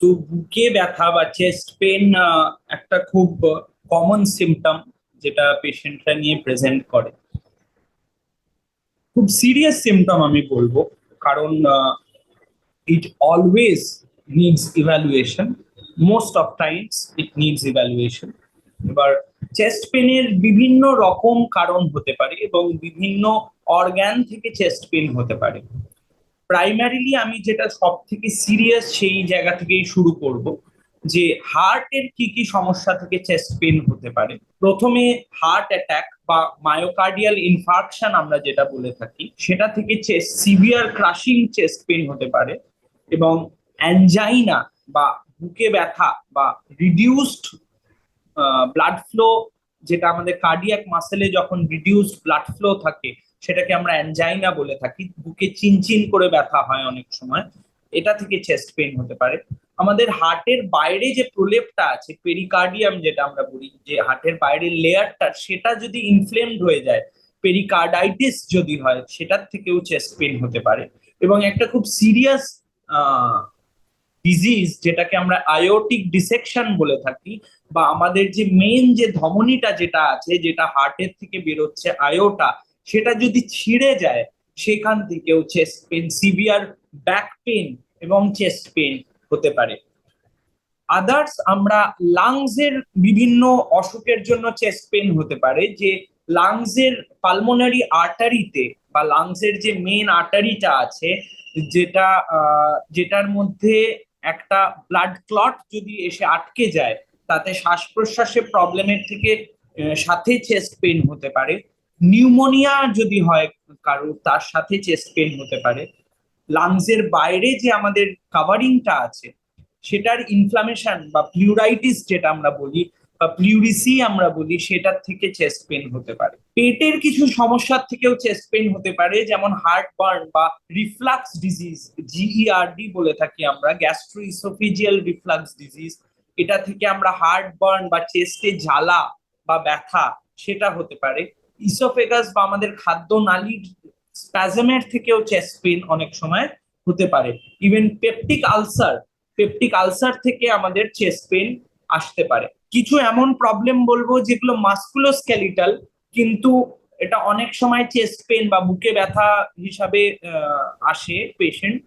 তো বুকে ব্যথা বা চেস্ট পেন একটা খুব কমন সিমটম যেটা পেশেন্টরা নিয়ে প্রেজেন্ট করে। খুব সিরিয়াস সিমটম আমি বলব, কারণ it always needs evaluation most of times it needs evaluation এবার চেস্ট পেনের বিভিন্ন রকম কারণ হতে পারে এবং বিভিন্ন অর্গ্যান থেকে চেস্ট পেন হতে পারে। প্রাইমারিলি আমি যেটা সব থেকে সিরিয়াস সেই জায়গা থেকেই শুরু করব যে হার্টের কি কি সমস্যা থেকে চেস্ট পেন হতে পারে। প্রথমে হার্ট অ্যাটাক বা মায়োকার্ডিয়াল ইনফার্কশন আমরা যেটা বলে থাকি, সেটা থেকে chest severe crushing chest pain হতে পারে এবং অ্যানজাইনা বা বুকে ব্যথা বা রিডিউসড ব্লাড ফ্লো যেটা আমাদের কার্ডিয়াক মাসেলে যখন রিডিউসড ব্লাড ফ্লো থাকে সেটাকে আমরা অ্যানজাইনা বলে থাকি, বুকে চিনচিন করে ব্যথা হয় অনেক সময়। এটা থেকে চেস্ট পেন হতে পারে। আমাদের হার্টের বাইরে যে প্রলেপটা আছে পেরিকার্ডিয়াম যেটা আমরা বলি, যে হার্টের বাইরের লেয়ারটা, সেটা যদি ইনফ্লেমড হয়ে যায় পেরিকার্ডাইটিস যদি হয়, সেটার থেকেও চেস্ট পেন হতে পারে। এবং একটা খুব সিরিয়াস ডিজিজ যেটাকে আমরা আয়োটিক ডিসেকশন বলে থাকি, বা আমাদের যে মেন যে ধমনীটা যেটা আছে, যেটা হার্টের থেকে বেরোচ্ছে আয়োটা সেটা যদি ছিঁড়ে যায়, সেখান থেকেও chest pain severe back pain এবং চেস্ট পেন হতে পারে। আদার্স আমরা লাংসের বিভিন্ন অসুখের জন্য চেস্ট পেন হতে পারে, যে লাংসের পালমোনারি আর্টারিতে বা লাংসের যে মেন আর্টারিটা আছে, যেটা যেটার মধ্যে একটা ব্লাড ক্লট যদি এসে আটকে যায়, তাতে শ্বাস প্রশ্বাসের প্রবলেমের থেকে সাথে চেস্ট পেন হতে পারে। নিউমোনিয়া যদি হয় কারোর, তার সাথে চেস্ট পেন হতে পারে। লাংসের বাইরে যে আমাদের কাভারিংটা আছে, সেটার ইনফ্লামেশন বা প্লিউরাইটিস যেটা আমরা বলি, বা প্লিউরিসি আমরা বলি, সেটার থেকে চেস্ট পেন হতে পারে। পেটের কিছু সমস্যার থেকেও চেস্ট পেন হতে পারে, যেমন হার্ট বার্ন বা রিফ্লাক্স ডিজিজ জিইআরডি বলে থাকি আমরা গ্যাস্ট্রো ইসোফিজিয়াল রিফ্লাক্স ডিজিজ এটা থেকে আমরা হার্ট বার্ন বা চেস্টে জ্বালা বা ব্যথা, সেটা হতে পারে। ইসোফেগাস বা আমাদের খাদ্য নালীর স্প্যাজমের থেকেও চেস্ট পেন অনেক সময় হতে পারে। Even peptic ulcer peptic ulcer থেকে আমাদের চেস্ট পেন আসতে পারে। কিছু এমন প্রবলেম বলব যেগুলো মাস্কুলোস্কেলিটাল কিন্তু এটা অনেক সময় চেস্ট পেন বা বুকে ব্যথা হিসাবে আসে পেশেন্ট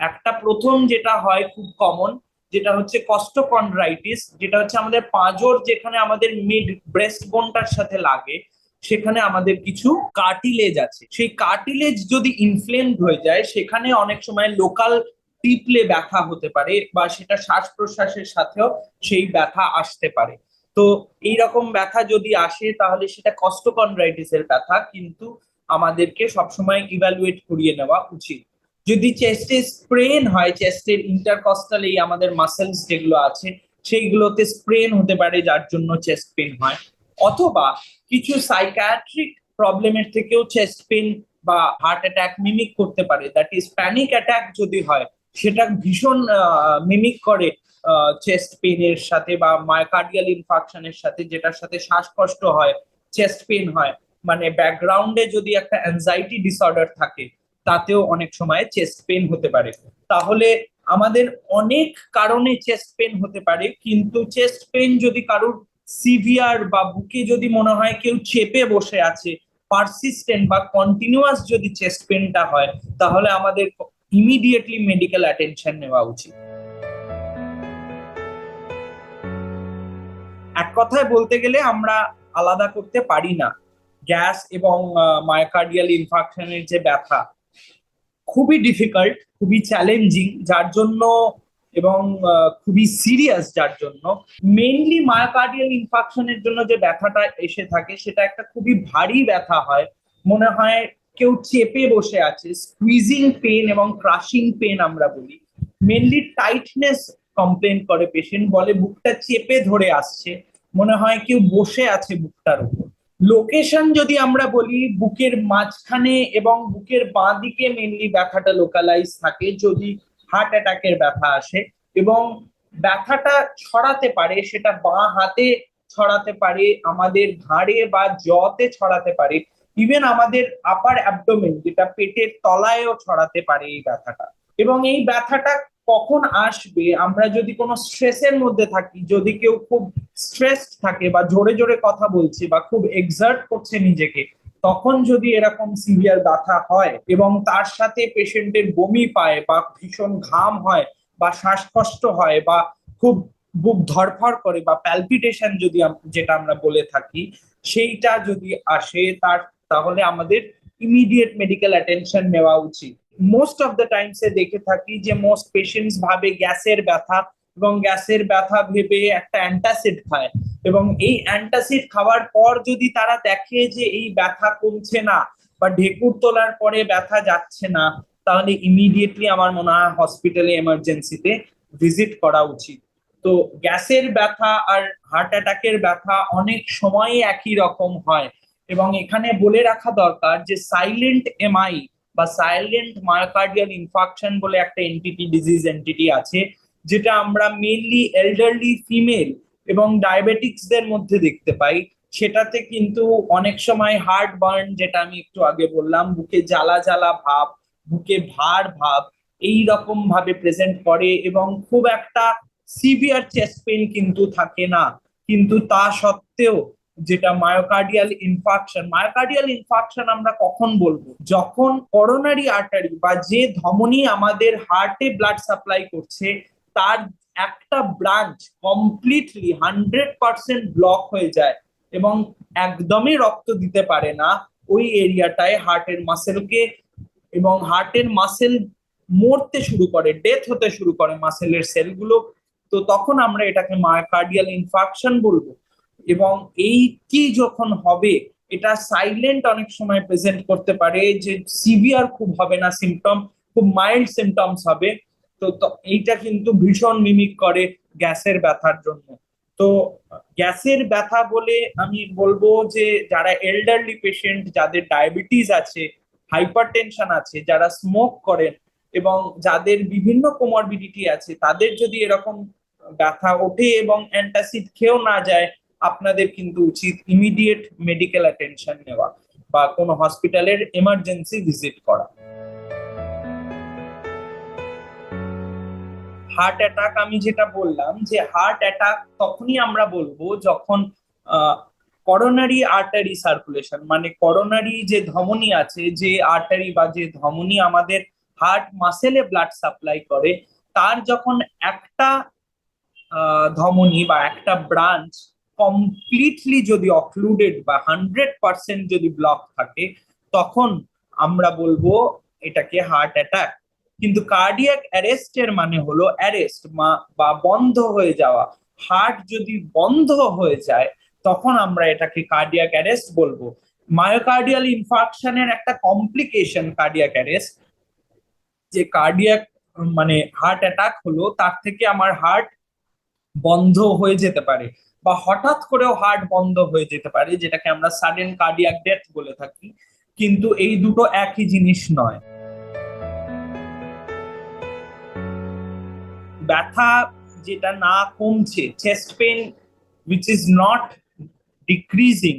একটা প্রথম যেটা হয় খুব কমন যেটা হচ্ছে কস্টোকন্ড্রাইটিস যেটা হচ্ছে আমাদের পাঁজর যেখানে আমাদের মিড ব্রেস্ট বোনটার সাথে লাগে সেখানে আমাদের কিছু কার্টিলেজ আছে। সেই কার্টিলেজ যদি ইনফ্লেমড হয়ে যায়, সেখানে অনেক সময় লোকাল টিপলে ব্যথা হতে পারে বা সেটা শ্বাস প্রশ্বাসের সাথেও সেই ব্যথা আসতে পারে। তো এই রকম ব্যথা যদি আসে, তাহলে সেটা কস্টোকন্ড্রাইটিসের ব্যথা, কিন্তু আমাদেরকে সবসময় ইভ্যালুয়েট করিয়ে নেওয়া উচিত। যদি চেস্টে স্প্রেন হয় চেস্টের ইন্টারকস্টাল এই আমাদের মাসেলস যেগুলো আছে, সেইগুলোতে স্প্রেন হতে পারে, যার জন্য চেস্ট পেন হয়। অথবা কিছু সাইকায়াট্রিক প্রবলেমের থেকেও চেস্ট পেন বা হার্ট অ্যাটাক মিমিক করতে পারে। দ্যাট ইজ প্যানিক অ্যাটাক যদি হয়, সেটা ভীষণ মিমিক করে চেস্ট পেনের সাথে বা মায়োকার্ডিয়াল ইনফাকশনের সাথে, যেটার সাথে শ্বাসকষ্ট হয় চেস্ট পেন হয় মানে ব্যাকগ্রাউন্ডে যদি একটা অ্যাংজাইটি ডিসঅর্ডার থাকে, তাতেও অনেক সময় চেস্ট পেন হতে পারে। তাহলে আমাদের অনেক কারণে চেস্ট পেন হতে পারে, কিন্তু চেস্ট পেন যদি কারোর সিভিয়ার বা বুকে যদি মনে হয় কেউ চেপে বসে আছে পারসিস্টেন্ট বা কন্টিনিউয়াস যদি চেস্ট পেনটা হয়, তাহলে আমাদের ইমিডিয়েটলি মেডিকেল অ্যাটেনশন নেওয়া উচিত। এক কথায় বলতে গেলে আমরা আলাদা করতে পারি না। গ্যাস এবং মায়োকার্ডিয়াল ইনফাকশনের যে ব্যথা, খুবই ডিফিকাল্ট খুবই চ্যালেঞ্জিং যার জন্য এবং খুবই সিরিয়াস যার জন্য। মেইনলি মায়োকার্ডিয়াল ইনফাকশনের জন্য যে ব্যথাটা এসে থাকে, সেটা একটা খুবই ভারী ব্যথা হয়। মনে হয় কেউ চেপে বসে আছে। স্কুইজিং পেন এবং ক্রাশিং পেন আমরা বলি। মেনলি টাইটনেস কমপ্লেন করে পেশেন্ট বলে বুকটা চেপে ধরে আসছে। মনে হয় কেউ বসে আছে বুকটার উপর। লোকেশন যদি আমরা বলি, বুকের মাঝখানে এবং বুকের বাঁ দিকে মেনলি ব্যথাটা লোকালাইজ থাকে। যদি হার্ট অ্যাটাকের ব্যথা আসে এবং ব্যথাটা ছড়াতে পারে, সেটা বাঁ হাতে ছড়াতে পারে, আমাদের ঘাড়ে বা জতে ছড়াতে পারে ইভেন আমাদের আপার অ্যাবডোমেন যেটা পেটের তলায়ও ছড়াতে পারে এই ব্যথাটা। এবং এই ব্যথাটা কখন আসবে? আমরা যদি কোনো স্ট্রেসের মধ্যে থাকি, যদি কেউ খুব স্ট্রেসড থাকে বা জোরে জোরে কথা বলছে বা খুব এক্সার্ট করছে নিজেকে তখন যদি এরকম সিভিয়ার ব্যথা হয় এবং তার সাথে পেশেন্টের বমি পায় বা ভীষণ ঘাম হয় বা শ্বাসকষ্ট হয় বা খুব বুক ধরফর করে বা প্যালপিটেশন যদি যেটা আমরা বলে থাকি, সেইটা যদি আসে তার, তাহলে আমাদের ইমিডিয়েট মেডিকেল অ্যাটেনশন নেওয়া উচিত। মোস্ট অফ দ্য টাইমসে দেখে থাকি যে মোস্ট পেশেন্টস ভাবে গ্যাসের ব্যথা এবং গ্যাসের ব্যথা ভেবে একটা অ্যান্টাসিড খায়। এবং এই অ্যান্টাসিড খাওয়ার পর যদি তারা দেখে যে এই ব্যথা কমছে না বা ঢেকুর তোলার পরে ব্যথা যাচ্ছে না, তাহলে ইমিডিয়েটলি আমার মনে হয় হসপিটালে এমার্জেন্সিতে ভিজিট করা উচিত। তো গ্যাসের ব্যথা আর হার্ট অ্যাটাকের ব্যথা অনেক সময় একই রকম হয়। এবং এখানে বলে রাখা দরকার যে সাইলেন্ট এমআই বা সাইলেন্ট মায়োকার্ডিয়াল ইনফাকশন বলে একটা এনটিটি ডিজিজ এন্টিটি আছে। যেটা আমরা মেনলি এল্ডারলি ফিমেল এবং ডায়াবেটিক্সদের মধ্যে দেখতে পাই, সেটাতে কিন্তু অনেক সময় হার্ট বার্ন যেটা আমি একটু আগে বললাম, বুকে জ্বালা জ্বালা ভাব, বুকে ভার ভাব, এই রকম ভাবে প্রেজেন্ট করে এবং খুব একটা সিভিয়ার চেস্ট পেন কিন্তু থাকে না। কিন্তু তা সত্ত্বেও যেটা মায়োকার্ডিয়াল ইনফাকশন মায়োকার্ডিয়াল ইনফাকশন আমরা কখন বলব? যখন করোনারি আর্টারি বা যে ধমনী আমাদের হার্টে ব্লাড সাপ্লাই করছে তার একটা branch completely hundred percent block হয়ে যায় এবং একদমই রক্ত দিতে পারে না ওই এরিয়াটায় হার্টের মাসেলকে এবং হার্টের মাসেল মরতে শুরু করে ডেথ হতে শুরু করে মাসেলের সেলগুলো তো তখন আমরা এটাকে মায়োকার্ডিয়াল ইনফাকশন বলব। এবং এই কি যখন হবে, এটা সাইলেন্ট অনেক সময় প্রেজেন্ট করতে পারে যে সিভিয়ার খুব হবে না সিমটম খুব মাইল্ড সিমটমস হবে। তো এইটা কিন্তু ভীষণ মিমিক করে গ্যাসের ব্যথার জন্য। তো গ্যাসের ব্যথা বলে আমি বলব যে, যারা এল্ডারলি পেশেন্ট যাদের ডায়াবেটিস আছে হাইপারটেনশন আছে, যারা স্মোক করেন এবং যাদের বিভিন্ন কোমরবিডিটি আছে, তাদের যদি এরকম ব্যথা ওঠে এবং অ্যান্টাসিড খেয়েও না যায়, আপনাদের কিন্তু উচিত ইমিডিয়েট মেডিকেল অ্যাটেনশন নেওয়া বা কোনো হসপিটালের এমার্জেন্সি ভিজিট করা। হার্ট অ্যাটাক আমি যেটা বললাম যে হার্ট অ্যাটাক তখনই আমরা বলব যখন করোনারি আর্টারি সার্কুলেশন মানে করোনারি যে ধমনী আছে, যে আর্টারি বা যে ধমনী আমাদের হার্ট মাসেলে ব্লাড সাপ্লাই করে, তার যখন একটা ধমনী বা একটা ব্রাঞ্চ কমপ্লিটলি যদি অক্লুডেড বা হান্ড্রেড পার্সেন্ট যদি ব্লক থাকে, তখন আমরা বলব এটাকে হার্ট অ্যাটাক কিন্তু কার্ডিয়াক অ্যারেস্টের মানে হলো অ্যারেস্ট বা বন্ধ হয়ে যাওয়া। হার্ট যদি বন্ধ হয়ে যায়, তখন আমরা এটাকে কার্ডিয়াক অ্যারেস্ট বলব। মায়োকার্ডিয়াল ইনফাকশনের একটা কমপ্লিকেশন কার্ডিয়াক অ্যারেস্ট যে কার্ডিয়াক মানে হার্ট অ্যাটাক হলো, তার থেকে আমার হার্ট বন্ধ হয়ে যেতে পারে। বা হঠাৎ করেও হার্ট বন্ধ হয়ে যেতে পারে, যেটাকে আমরা সাডেন কার্ডিয়াক ডেথ বলে থাকি। কিন্তু এই দুটো একই জিনিস নয়। ব্যথা যেটা না কমছে chest pain which is not decreasing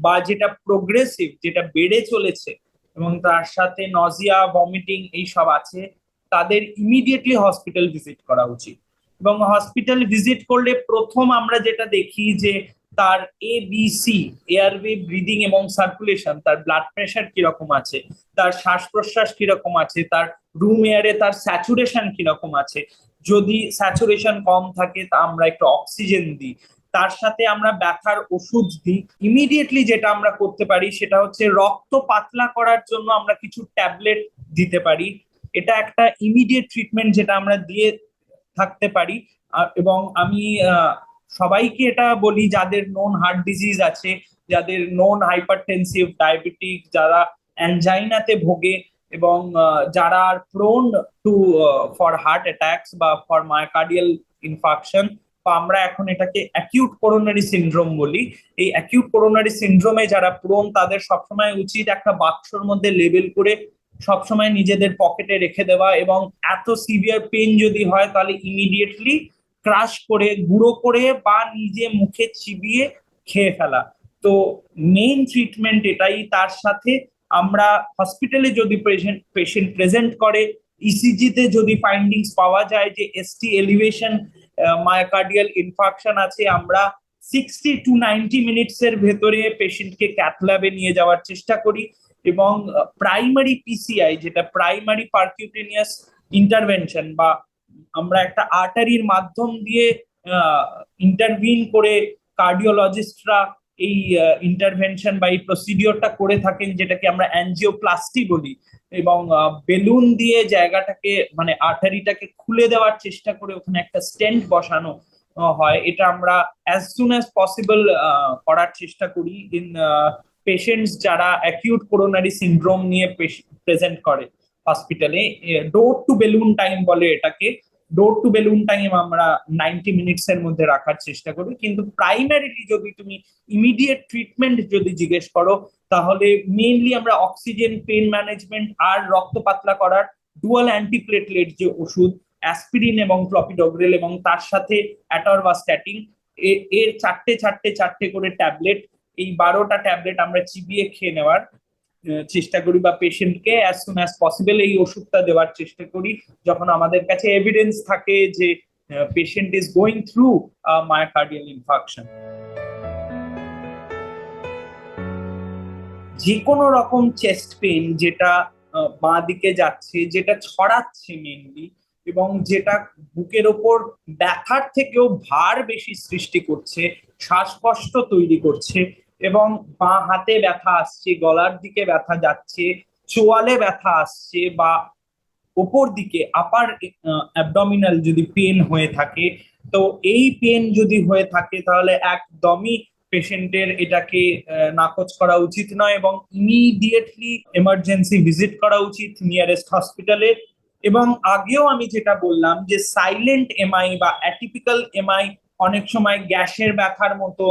বা যেটা প্রোগ্রেসিভ যেটা বেড়ে চলেছে এবং তার সাথে নজিয়া ভমিটিং এইসব আছে, তাদের ইমিডিয়েটলি হসপিটাল ভিজিট করা উচিত। এবং হসপিটাল ভিজিট করলে প্রথম আমরা যেটা দেখি যে তার A B C airway breathing এবং সার্কুলেশন তার ব্লাড প্রেশার কীরকম আছে, তার শ্বাস প্রশ্বাস কীরকম আছে, তার রুম এয়ারে তার স্যাচুরেশন কীরকম আছে যদি স্যাচুরেশন কম থাকে, তা আমরা একটু অক্সিজেন দিই। তার সাথে আমরা ব্যথার ওষুধ দিই। ইমিডিয়েটলি যেটা আমরা করতে পারি, সেটা হচ্ছে রক্ত পাতলা করার জন্য আমরা কিছু ট্যাবলেট দিতে পারি। এটা একটা ইমিডিয়েট ট্রিটমেন্ট যেটা আমরা দিয়ে থাকতে পারি। এবং আমি সবাইকে এটা বলি, যাদের নোন হার্ট ডিজিজ আছে, যাদের নোন হাইপারটেনসিভ ডায়াবেটিক যারা অ্যানজাইনাতে ভোগে এবং যারা prone to for heart attacks বা ফর মায়োকার্ডিয়াল ইনফাকশন বা আমরা এখন এটাকে অ্যাকিউট করোনারি সিনড্রোম বলি। এই অ্যাকিউট করোনারি সিনড্রোমে যারা প্রোন তাদের সবসময় উচিত একটা বাক্সর মধ্যে লেবেল করে সবসময় নিজেদের পকেটে রেখে দেওয়া এবং এত সিভিয়ার পেন যদি হয়, তাহলে ইমিডিয়েটলি ক্রাশ করে, গুঁড়ো করে বা নিজে মুখে চিবিয়ে খেয়ে ফেলা। তো মেইন ট্রিটমেন্ট এটাই, তার সাথে আমরা হসপিটালে যদি পেশেন্ট পেশেন্ট প্রেজেন্ট করে ইসিজি তে যদি ফাইন্ডিংস পাওয়া যায় যে এসটি এলিভেশন মায়োকার্ডিয়াল ইনফাকশন আছে, আমরা সিক্সটি টু নাইনটি মিনিটস এর ভেতরে পেশেন্টকে ক্যাথল্যাবে নিয়ে যাওয়ার চেষ্টা করি এবং প্রাইমারি পিসিআই যেটা প্রাইমারি পারকিউটেনিয়াস ইন্টারভেনশন বা আমরা একটা আর্টারির মাধ্যম দিয়ে ইন্টারভিন করে কার্ডিওলজিস্টরা এই ইন্টারভেনশন বা এই প্রসিডিওরটা করে থাকেন, যেটাকে আমরা অ্যানজিওপ্লাস্টি বলি এবং বেলুন দিয়ে জায়গাটাকে মানে আর্টারিটাকে খুলে দেওয়ার চেষ্টা করে ওখানে একটা স্টেন্ট বসানো হয়। এটা আমরা অ্যাজ সুন অ্যাজ পসিবল করার চেষ্টা করি। ইন পেশেন্টস যারা অ্যাকিউট কোরোনারি সিন্ড্রোম নিয়ে প্রেজেন্ট করে হসপিটালে ডোর টু বেলুন টাইম বলে এটাকে। ডোর টু বেলুন টাইম আমরা নাইনটি মিনিটস এর মধ্যে রাখার চেষ্টা করি। কিন্তু প্রাইমারিলি যদি তুমি ইমিডিয়েট ট্রিটমেন্ট যদি জিজ্ঞেস করো, তাহলে মেইনলি আমরা অক্সিজেন পেন ম্যানেজমেন্ট আর রক্ত পাতলা করার ডুয়াল অ্যান্টিপ্লেটলেট যে ওষুধ অ্যাসপিরিন এবং ক্লপিডোগ্রেল এবং তার সাথে অ্যাটরভাস্ট্যাটিন এর চারটে চারটে চারটে করে ট্যাবলেট এই বারোটা ট্যাবলেট আমরা চিবিয়ে খেয়ে নেওয়ার চেষ্টা করি বা পেশেন্টকে অ্যাজ সুন অ্যাজ পসিবল এই ওষুধটা দেওয়ার চেষ্টা করি। যখন আমাদের কাছে এভিডেন্স থাকে যে patient is going through myocardial infarction যে কোনো রকম চেস্ট পেন যেটা বাঁ দিকে যাচ্ছে, যেটা ছড়াচ্ছে মেনলি এবং যেটা বুকের ওপর ব্যথার থেকেও ভার বেশি সৃষ্টি করছে, শ্বাসকষ্ট তৈরি করছে এবং বাঁ হাতে ব্যথা আসছে, গলার দিকে ব্যথা যাচ্ছে, চোয়ালে ব্যথা আসছে বা ওপর দিকে আপার অ্যাবডমিনাল যদি পেন হয়ে থাকে, তো এই পেন যদি হয়ে থাকে তাহলে একদমই পেশেন্টের এটাকে নাকচ করা উচিত নয় এবং ইমিডিয়েটলি এমার্জেন্সি ভিজিট করা উচিত নিয়ারেস্ট হসপিটালে এবং আগেও আমি যেটা বললাম যে সাইলেন্ট এমআই বা অ্যাটিপিক্যাল এমআই অনেক সময় গ্যাসের ব্যথার মতো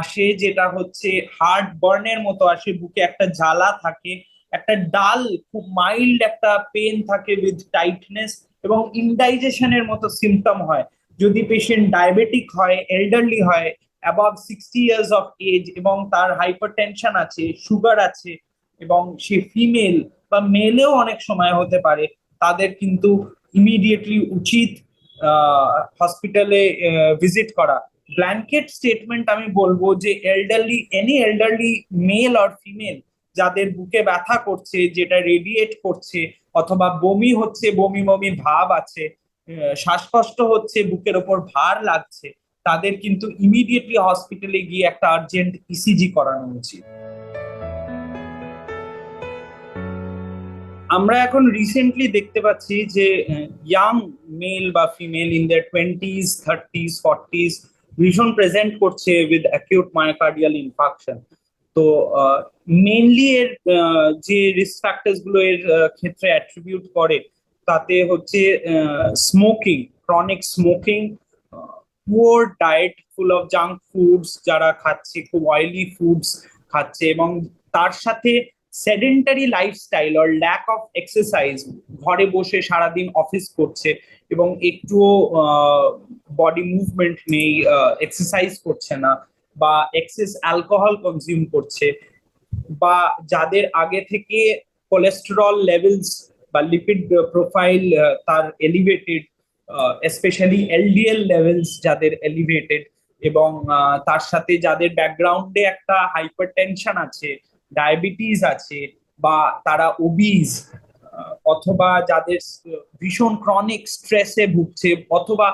আসে যেটা হচ্ছে হার্ট বার্নের মতো আসে, বুকে একটা জ্বালা থাকে, একটা ডাল, খুব মাইল্ড একটা পেন থাকে উইথ টাইটনেস এবং ইনডাইজেশনের মতো সিমটম হয়। যদি পেশেন্ট ডায়াবেটিক হয় এল্ডারলি হয় above sixty years of age এবং তার হাইপার টেনশন আছে সুগার আছে এবং সে ফিমেল বা মেলেও অনেক সময় হতে পারে, তাদের কিন্তু ইমিডিয়েটলি উচিত হসপিটালে ভিজিট করা। ব্ল্যাঙ্কেট স্টেটমেন্ট আমি বলব যে elderly any elderly male or female যাদের বুকে ব্যথা করছে, যেটা রেডিয়েট করছে, অথবা বমি হচ্ছে, বমি বমি ভাব আছে শ্বাসকষ্ট হচ্ছে, বুকের ওপর ভার লাগছে, তাদের কিন্তু ইমিডিয়েটলি হসপিটালে গিয়ে একটা আর্জেন্ট ইসিজি করানো উচিত। আমরা এখন রিসেন্টলি দেখতে পাচ্ছি যে ইয়াং মেল বা female in their twenties thirties forties ভীষণ প্রেজেন্ট করছে উইথ অ্যাকিউট মায়োকার্ডিয়াল ইনফাকশন তো মেনলি এর যে রিস্ক ফ্যাক্টরসগুলো এর ক্ষেত্রে অ্যাট্রিবিউট করে, তাতে হচ্ছে smoking chronic smoking poor diet full of junk foods যারা খাচ্ছে, খুব অয়েলি ফুডস খাচ্ছে এবং তার সাথে sedentary lifestyle or lack of exercise ঘরে বসে সারাদিন অফিস করছে এবং একটুও বডি মুভমেন্ট নেই এক্সারসাইজ করছে না বা এক্সেস অ্যালকোহল কনজিউম করছে বা যাদের আগে থেকে কোলেস্টেরল লেভেলস বা লিপিড প্রোফাইল তার এলিভেটেড স্পেশালি এলডিএল লেভেলস যাদের এলিভেটেড এবং তার সাথে যাদের ব্যাকগ্রাউন্ডে একটা হাইপার টেনশন আছে ডায়াবেটিস আছে বা তারা ওবিজ অথবা যাদের ভীষণ ক্রনিক স্ট্রেসে ভুগছে, অথবা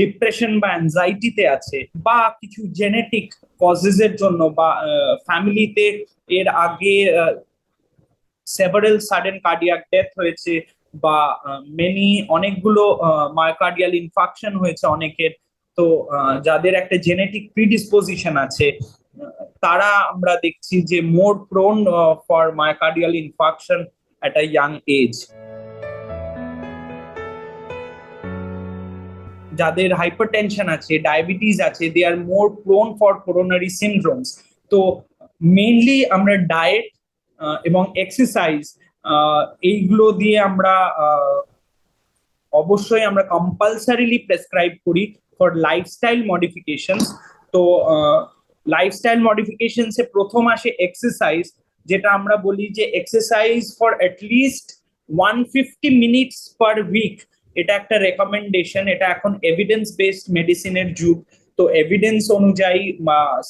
ডিপ্রেশন বা অ্যাংজাইটিতে আছে, বা কিছু জেনেটিক কজেস এর জন্য বা ফ্যামিলিতে এর আগে সেভারেল সাডেন কার্ডিয়াক ডেথ হয়েছে বা মেনি অনেকগুলো মায়োকার্ডিয়াল ইনফাকশন হয়েছে অনেকের, তো যাদের একটা জেনেটিক প্রিডিসপোজিশন আছে তারা আমরা দেখছি যে more prone for myocardial infarction at a young age যাদের হাইপারটেনশন আছে ডায়াবেটিস আছে they are more prone for কোরোনারি সিনড্রোমস তো মেইনলি আমরা ডায়েট এবং এক্সারসাইজ এইগুলো দিয়ে আমরা অবশ্যই আমরা কম্পালসারিলি প্রেসক্রাইব করি ফর লাইফস্টাইল মডিফিকেশন তো লাইফস্টাইল মডিফিকেশনসে প্রথম আসে এক্সারসাইজ যেটা আমরা বলি যে exercise for at least one fifty minutes per week এটা একটা রেকমেন্ডেশন এটা এখন এভিডেন্স বেসড মেডিসিনের যুগ। তো এভিডেন্স অনুযায়ী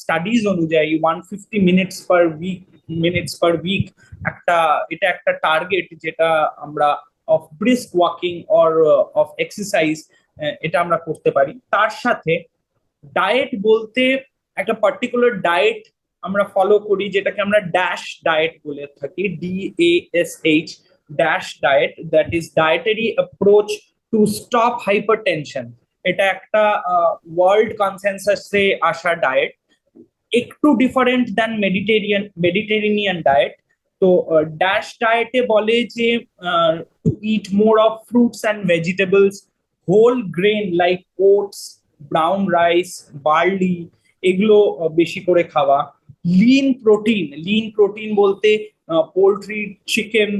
স্টাডিজ অনুযায়ী one fifty minutes per week minutes per week একটা, এটা একটা টার্গেট যেটা আমরা of brisk walking or of exercise এটা আমরা করতে পারি। তার সাথে ডায়েট বলতে একটা পার্টিকুলার ডায়েট আমরা ফলো করি, যেটাকে আমরা ড্যাশ ডায়েট বলে থাকি D A S H DASH diet that is dietary approach to stop hypertension এটা একটা ওয়ার্ল্ড কনসেনসাসে আসা ডায়েট একটু different than Mediterranean Mediterranean diet তো ড্যাশ ডায়েটে বলে যে to eat more of fruits and vegetables whole grain like oats brown rice barley এগুলো বেশি করে খাওয়া। লিন প্রোটিন লিন প্রোটিন বলতে পোলট্রি চিকেন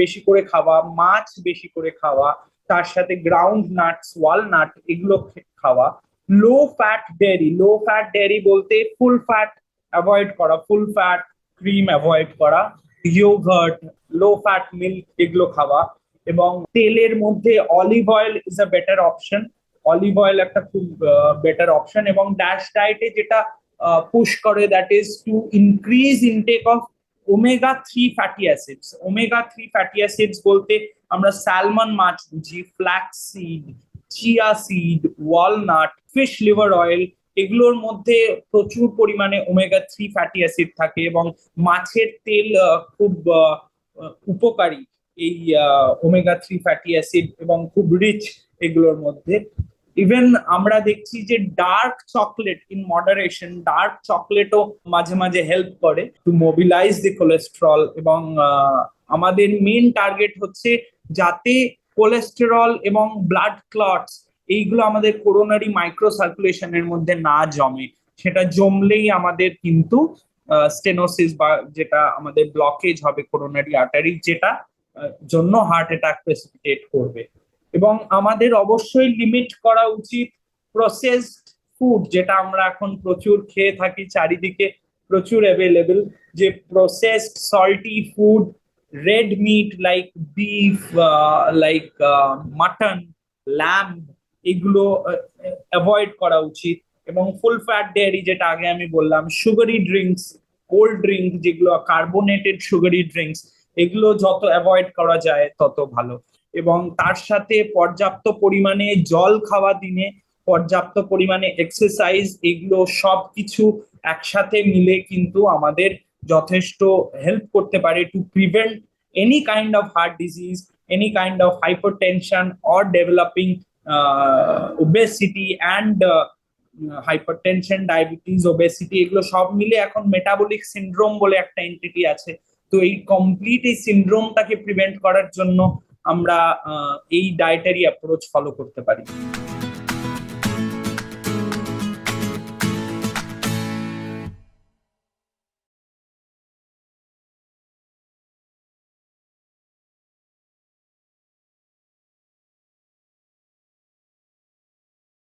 বেশি করে খাওয়া, মাছ বেশি করে খাওয়া, তার সাথে গ্রাউন্ড নাটস ওয়ালনাট এগুলো খাওয়া। Low fat dairy low fat dairy বলতে ফুল ফ্যাট অ্যাভয়েড করা ফুল ফ্যাট ক্রিম অ্যাভয়েড করা ইয়োগার্ট লো ফ্যাট মিল্ক এগুলো খাওয়া এবং তেলের মধ্যে olive oil is a better option olive oil একটা খুব বেটার অপশন এবং ড্যাশ ডায়েটে যেটা পুশ করে that is to increase intake of omega three fatty acids omega three fatty acids বলতে আমরা স্যালমন মাছ বুঝি flax seed chia seed walnut fish liver oil এগুলোর মধ্যে প্রচুর পরিমাণে ওমেগা থ্রি ফ্যাটি অ্যাসিড থাকে এবং মাছের তেল খুব উপকারী এই ওমেগা থ্রি ফ্যাটি অ্যাসিড এবং খুব রিচ এগুলোর মধ্যে। ইভেন আমরা দেখছি যে dark chocolate in moderation dark চকলেটও মাঝে মাঝে হেল্প করে টু মোবিলাইজ দি কোলেস্ট্রল এবং আমাদের মেন টার্গেট হচ্ছে যাতে কোলেস্টেরল এবং ব্লাড ক্লটস এইগুলো আমাদের করোনারি মাইক্রো সার্কুলেশনের মধ্যে না জমে। সেটা জমলেই আমাদের কিন্তু স্টেনোসিস বা যেটা আমাদের ব্লকেজ হবে করোনারি আর্টারি যেটা জন্য হার্ট অ্যাটাক প্রেসিপিটেট করবে। এবং আমাদের অবশ্যই লিমিট করা উচিত প্রসেসড ফুড যেটা আমরা এখন প্রচুর খেয়ে থাকি চারিদিকে, প্রচুর অ্যাভেলেবেল যে processed salty food red meat like beef like mutton lamb এগুলো অ্যাভয়েড করা উচিত। এবং ফুল ফ্যাট ডেয়ারি যেটা আগে আমি বললাম সুগারি ড্রিঙ্কস কোল্ড ড্রিঙ্ক যেগুলো কার্বোনেটেড সুগারি ড্রিঙ্কস এগুলো যত অ্যাভয়েড করা যায়, তত ভালো। এবং তার সাথে পর্যাপ্ত পরিমাণে জল খাওয়া দিনে, পর্যাপ্ত পরিমাণে এক্সারসাইজ এগুলো সব কিছু একসাথে মিলে কিন্তু আমাদের যথেষ্ট হেল্প করতে পারে to prevent any kind of heart disease any kind of hypertension or developing obesity and hypertension diabetes obesity এগুলো সব মিলে এখন মেটাবলিক সিন্ড্রোম বলে একটা এন্টিটি আছে। তো এই কমপ্লিট এই সিন্ড্রোমটাকে প্রিভেন্ট করার জন্য আমরা এই ডায়েটারি অ্যাপ্রোচ ফলো করতে পারি।